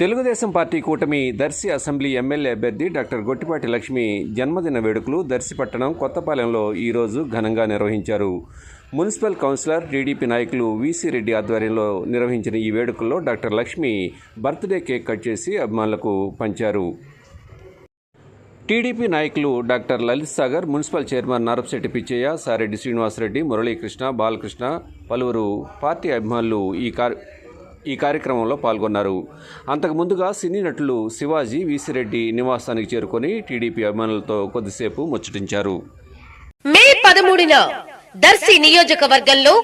Telugu Desam party కూటమి Darsi assembly MLA అభ్యర్థి doctor Gottipati Lakshmi జన్మదిన వేడుకలు దర్శి పట్టణం కొత్తపాలెంలో ఈరోజు ఘనంగా నిర్వహించారు. మున్సిపల్ కౌన్సిలర్ టీడీపీ నాయకులు వీసీ రెడ్డి ఆధ్వర్యంలో నిర్వహించిన ఈ వేడుకల్లో doctor Lakshmi birthday cake cut చేసి అభిమానులకు పంచారు. టీడీపీ నాయకులు doctor Lalit Sagar municipal chairman Narapasetty Pichaiah Sareddy Srinivasa Reddy Murali Krishna Balakrishna పలువురు పార్టీ అభిమానులు ఈ కార్ ఈ కార్యక్రమంలో పాల్గొన్నారు. అంతకు ముందుగా సినీ నటులు శివాజీ వీసిరెడ్డి నివాసానికి చేరుకొని టీడీపీ అభిమానులతో కొద్దిసేపు ముచ్చటించారు. మే పదమూడున దర్శి నియోజకవర్గంలో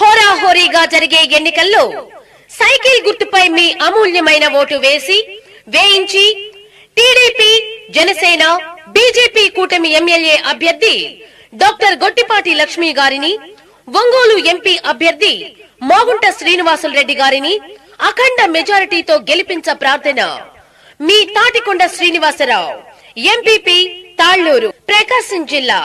హోరాహోరీగా జరిగే ఎన్నికల్లో సైకిల్ గుర్తుపై మీ అమూల్యమైన ఓటు వేసి వేయించి టీడీపీ జనసేన బీజేపీ కూటమి ఎమ్మెల్యే అభ్యర్థి డాక్టర్ గొట్టిపాటి లక్ష్మి గారిని ఒంగోలు ఎంపీ అభ్యర్థి మోగుంట శ్రీనివాసులు రెడ్డి గారిని అఖండ మెజారిటీతో గెలిపించ ప్రార్థన. మీ తాటికొండ శ్రీనివాసరావు ఎంపీపీ తాళ్ళూరు ప్రకాశం జిల్లా.